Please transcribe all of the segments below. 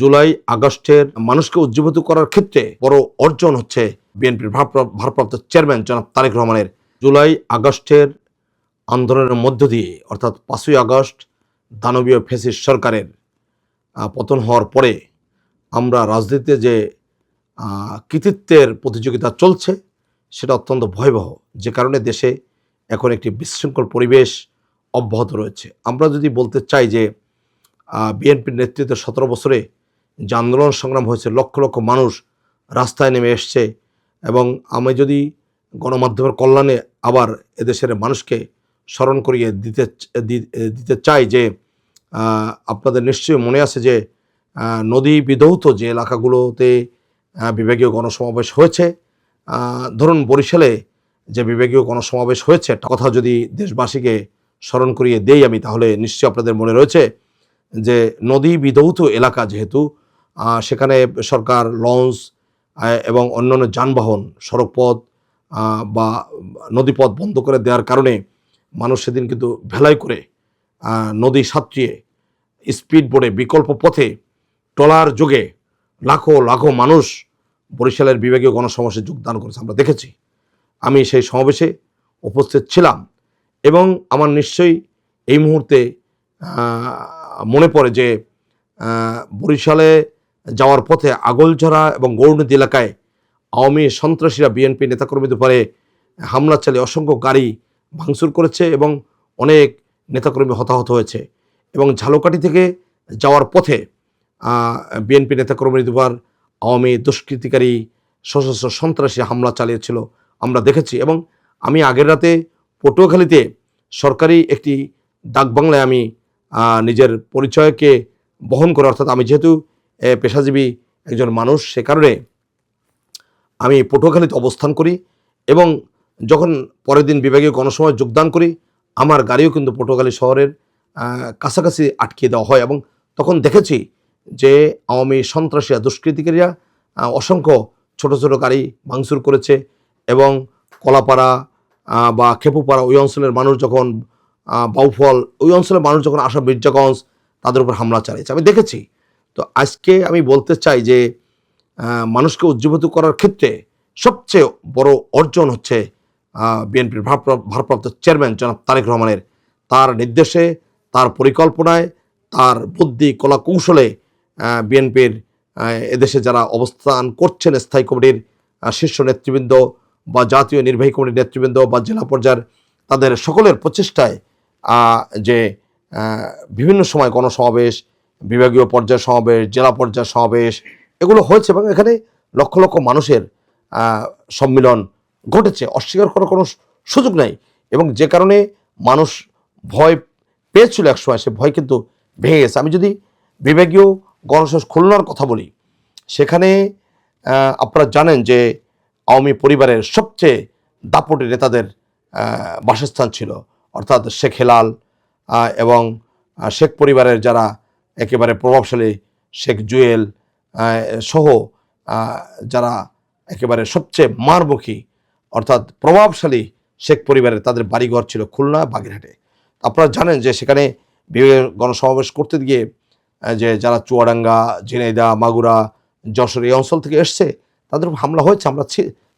জুলাই আগস্টের মানুষকে উজ্জীবিত করার ক্ষেত্রে বড় অর্জন হচ্ছে বিএনপির ভারপ্রাপ্ত চেয়ারম্যান জনাব তারেক রহমানের জুলাই আগস্টের আন্দোলনের মধ্য দিয়ে, অর্থাৎ পাঁচই আগস্ট দানবীয় ফেসিস সরকারের পতন হওয়ার পরে আমরা রাজনীতিতে যে কৃতিত্বের প্রতিযোগিতা চলছে, সেটা অত্যন্ত ভয়াবহ। যে কারণে দেশে এখন একটি বিশৃঙ্খল পরিবেশ অব্যাহত রয়েছে। আমরা যদি বলতে চাই যে বিএনপির নেতৃত্বে সতেরো বছরে যে আন্দোলন সংগ্রাম হয়েছে, লক্ষ লক্ষ মানুষ রাস্তায় নেমে এসছে এবং আমি যদি গণমাধ্যমের কল্যাণে আবার এদেশের মানুষকে স্মরণ করিয়ে দিতে দিতে চাই যে আপনাদের নিশ্চয়ই মনে আছে যে নদী বিধৌত যে এলাকাগুলোতে বিভাগীয় গণসমাবেশ হয়েছে। ধরুন বরিশালে যে বিভাগীয় গণসমাবেশ হয়েছে, একটা কথা যদি দেশবাসীকে স্মরণ করিয়ে দেই আমি, তাহলে নিশ্চয়ই আপনাদের মনে রয়েছে যে, নদী বিধৌত এলাকা যেহেতু সেখানে সরকার, লঞ্চ এবং অন্যান্য যানবাহন, সড়কপথ বা নদীপথ বন্ধ করে দেওয়ার কারণে মানুষ সেদিন কিন্তু ভেলাই করে নদী সাঁতরিয়ে স্পিড বোটে বিকল্প পথে, ট্রলার যুগে লাখো লাখো মানুষ বরিশালের বিভাগীয় গণসমাবেশে যোগদান করেছে। আমরা দেখেছি। আমি সেই সমাবেশে উপস্থিত ছিলাম এবং আমার নিশ্চয়ই এই মুহূর্তে মনে পড়ে যে বরিশালে যাওয়ার পথে আগলঝরা এবং গৌরনদী এলাকায় আওয়ামী সন্ত্রাসীরা বিএনপি নেতাকর্মীদের উপরে হামলা চালিয়ে অসংখ্য গাড়ি ভাঙচুর করেছে এবং অনেক নেতাকর্মী হতাহত হয়েছে এবং ঝালকাঠি থেকে যাওয়ার পথে বিএনপি নেতাকর্মীদের উপর আওয়ামী দুষ্কৃতিকারী সশস্ত্র সন্ত্রাসী হামলা চালিয়েছিল আমরা দেখেছি এবং আমি আগের রাতে পটুয়াখালীতে সরকারি একটি ডাকবাংলায় আমি নিজের পরিচয়কে বহন করে, অর্থাৎ আমি যেহেতু পেশাজীবী একজন মানুষ, সে কারণে আমি পটুয়াখালীতে অবস্থান করি এবং যখন পরের দিন বিভাগীয় গণসভায় যোগদান করি, আমার গাড়িও কিন্তু পটুয়াখালী শহরের কাছাকাছি আটকিয়ে দেওয়া হয় এবং তখন দেখেছি যে আওয়ামী সন্ত্রাসীরা দুষ্কৃতিকারীরা অসংখ্য ছোট ছোট গাড়ি ভাঙচুর করেছে এবং কলাপাড়া বা খেপুপাড়া ওই অঞ্চলের মানুষ যখন বাউফল, ওই অঞ্চলের মানুষ যখন আসা মির্জাগঞ্জ, তাদের উপর হামলা চালিয়েছে। আমি দেখেছি তো আজকে আমি বলতে চাই যে মানুষকে উজ্জীবিত করার ক্ষেত্রে সবচেয়ে বড় অর্জন হচ্ছে বিএনপির ভারপ্রাপ্ত চেয়ারম্যান জনাব তারেক রহমানের তার নির্দেশে, তার পরিকল্পনায়, তার বুদ্ধি কলা কৌশলে বিএনপির এদেশে যারা অবস্থান করছেন স্থায়ী কমিটির শীর্ষ নেতৃবৃন্দ বা জাতীয় নির্বাহী কমিটির নেতৃবৃন্দ বা জেলা পর্যায়ের তাদের সকলের প্রচেষ্টায় যে বিভিন্ন সময় গণসমাবেশ বিভাগীয় পর্যায়ের সমাবেশ, জেলা পর্যায়ের সমাবেশ, এগুলো হয়েছে এবং এখানে লক্ষ লক্ষ মানুষের সম্মিলন ঘটেছে। অস্বীকার করার কোনো সুযোগ নাই এবং যে কারণে মানুষ ভয় পেয়েছিল একসময় সে ভয় কিন্তু ভেঙে গেছে। আমি যদি বিভাগীয় গণসংস খুলনার কথা বলি, সেখানে আপনারা জানেন যে আওয়ামী পরিবারের সবচেয়ে দাপটি নেতাদের বাসস্থান ছিল, অর্থাৎ শেখ হেলাল এবং শেখ পরিবারের যারা একেবারে প্রভাবশালী শেখ জুয়েল সহ যারা একেবারে সবচেয়ে মারমুখী, অর্থাৎ প্রভাবশালী শেখ পরিবারের তাদের বাড়িঘর ছিল খুলনা বাগেরহাটে। আপনারা জানেন যে সেখানে বিভিন্ন গণসমাবেশ করতে গিয়ে যে যারা চুয়াডাঙ্গা ঝিনাইদা মাগুরা, যশোর এই অঞ্চল থেকে এসছে, তাদের হামলা হয়েছে, আমরা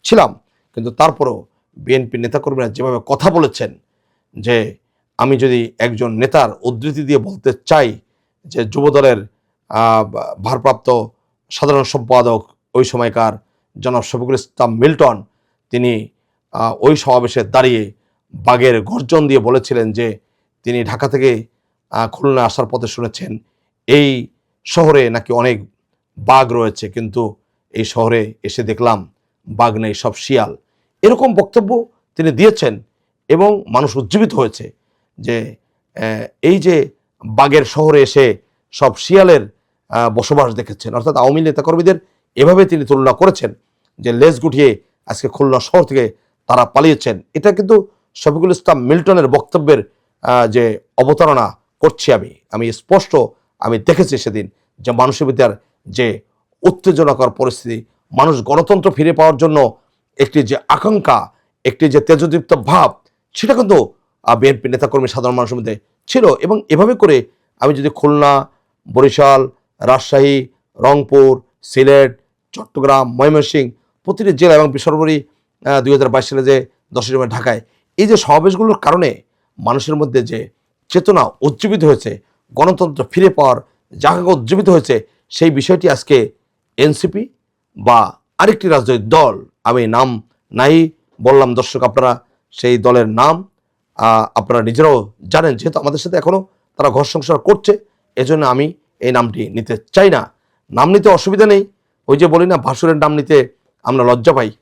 ছিলাম। কিন্তু তারপরেও বিএনপি নেতাকর্মীরা যেভাবে কথা বলেছেন, যে আমি যদি একজন নেতার উদ্ধৃতি দিয়ে বলতে চাই যে যুবদলের ভারপ্রাপ্ত সাধারণ সম্পাদক ওই সময়কার জনাব শফিকুল ইসলাম মিল্টন, তিনি ওই সমাবেশে দাঁড়িয়ে বাঘের গর্জন দিয়ে বলেছিলেন যে তিনি ঢাকা থেকে খুলনা আসার পথে শুনেছেন, এই শহরে নাকি অনেক বাঘ রয়েছে, কিন্তু এই শহরে এসে দেখলাম বাঘ নেই, সব শিয়াল। এরকম বক্তব্য তিনি দিয়েছেন এবং মানুষ উজ্জীবিত হয়েছে যে এই যে বাঘের শহরে এসে সব শিয়ালের বসবাস দেখেছেন। অর্থাৎ আওয়ামী নেতাকর্মীদের এভাবে তিনি তুলনা করেছেন যে লেজ গুটিয়ে আজকে খুলনা শহর থেকে তারা পালিয়েছেন। এটা কিন্তু শফিকুল ইসলাম মিল্টনের বক্তব্যের যে অবতারণা করছি আমি। আমি স্পষ্ট, আমি দেখেছি সেদিন যে মানুষের ভিতর যে উত্তেজনাকর পরিস্থিতি, মানুষ গণতন্ত্র ফিরে পাওয়ার জন্য একটি যে আকাঙ্ক্ষা, একটি যে তেজদীপ্ত ভাব, সেটা কিন্তু বিএনপি নেতাকর্মী সাধারণ মানুষের মধ্যে ছিল এবং এভাবে করে আমি যদি খুলনা, বরিশাল, রাজশাহী, রংপুর, সিলেট, চট্টগ্রাম, ময়মনসিংহ প্রতিটি জেলা এবং সর্বোপরি দুই হাজার বাইশ সালে যে দশই ডিসেম্বর ঢাকায় এই যে সমাবেশগুলোর কারণে মানুষের মধ্যে যে চেতনা উজ্জীবিত হয়েছে, গণতন্ত্র ফিরে পাওয়ার জায়গা উজ্জীবিত হয়েছে, সেই বিষয়টি আজকে এনসিপি বা আরেকটি রাজনৈতিক দল, আমি নাম নাই বললাম দর্শক আপনারা, সেই দলের নাম আপনারা নিজেরাও জানেন, যেহেতু আমাদের সাথে এখনও তারা ঘর সংসার করছে, এজন্য আমি এই নামটি নিতে চাই না। নাম নিতে অসুবিধা নেই। ওই যে বলি না ভাসুরের নাম নিতে আমরা লজ্জা পাই।